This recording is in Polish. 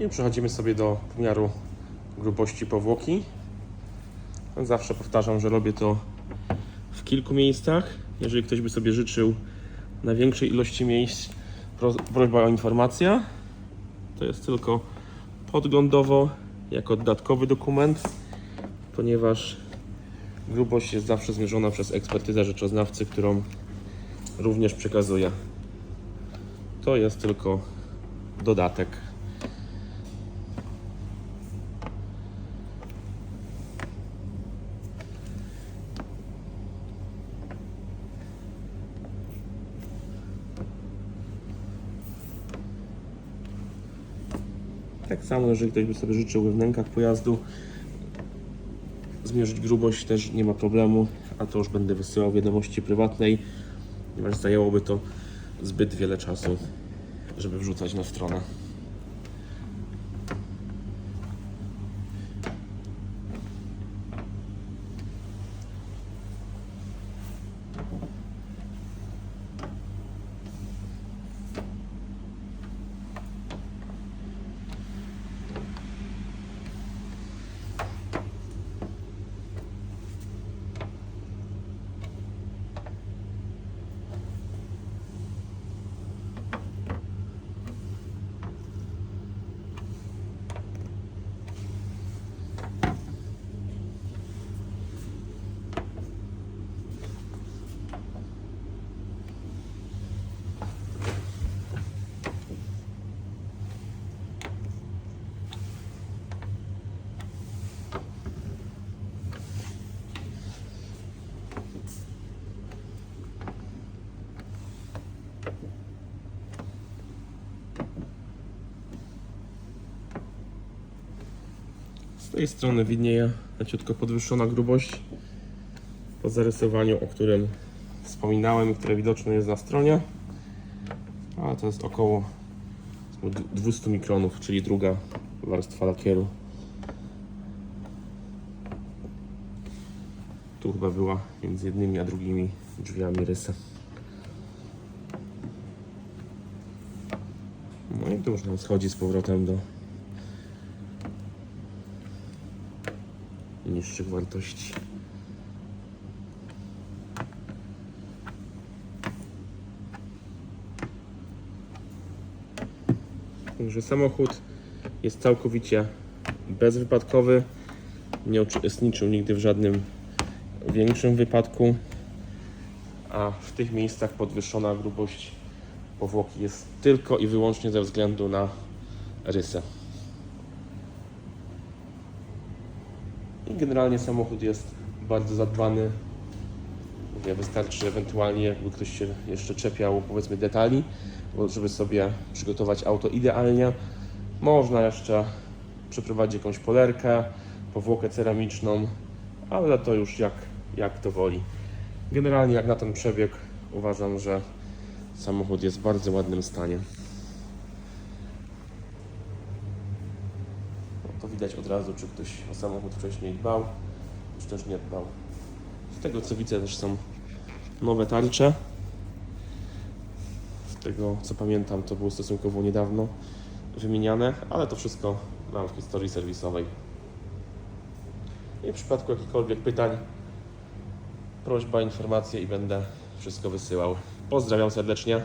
I przechodzimy sobie do pomiaru grubości powłoki. Zawsze powtarzam, że robię to w kilku miejscach. Jeżeli ktoś by sobie życzył na większej ilości miejsc, pro- prośba o informację. To jest tylko podglądowo, jako dodatkowy dokument, ponieważ grubość jest zawsze zmierzona przez ekspertyzę rzeczoznawcy, którą również przekazuję. To jest tylko dodatek. Tak samo, jeżeli ktoś by sobie życzył we wnękach pojazdu zmierzyć grubość, też nie ma problemu, a to już będę wysyłał wiadomości prywatnej, ponieważ zajęłoby to zbyt wiele czasu, żeby wrzucać na stronę. Tej strony widnieje leciutko podwyższona grubość po zarysowaniu, o którym wspominałem i które widoczne jest na stronie. A to jest około 200 mikronów, czyli druga warstwa lakieru. Tu chyba była między jednymi a drugimi drzwiami rysa. No i tu już nam schodzi z powrotem do niższych wartości. Także samochód jest całkowicie bezwypadkowy. Nie uczestniczył nigdy w żadnym większym wypadku. A w tych miejscach podwyższona grubość powłoki jest tylko i wyłącznie ze względu na rysę. I generalnie samochód jest bardzo zadbany. Mówię, wystarczy ewentualnie, jakby ktoś się jeszcze czepiał, powiedzmy, detali, żeby sobie przygotować auto idealnie. Można jeszcze przeprowadzić jakąś polerkę, powłokę ceramiczną, ale to już jak, jak to woli. Generalnie, jak na ten przebieg, uważam, że samochód jest w bardzo ładnym stanie. No, to widać od razu, czy ktoś o samochód wcześniej dbał, czy też nie dbał. Z tego co widzę też są nowe tarcze. Z tego co pamiętam to było stosunkowo niedawno wymieniane, ale to wszystko mam w historii serwisowej. I w przypadku jakichkolwiek pytań, prośba, informacje i będę wszystko wysyłał. Pozdrawiam serdecznie.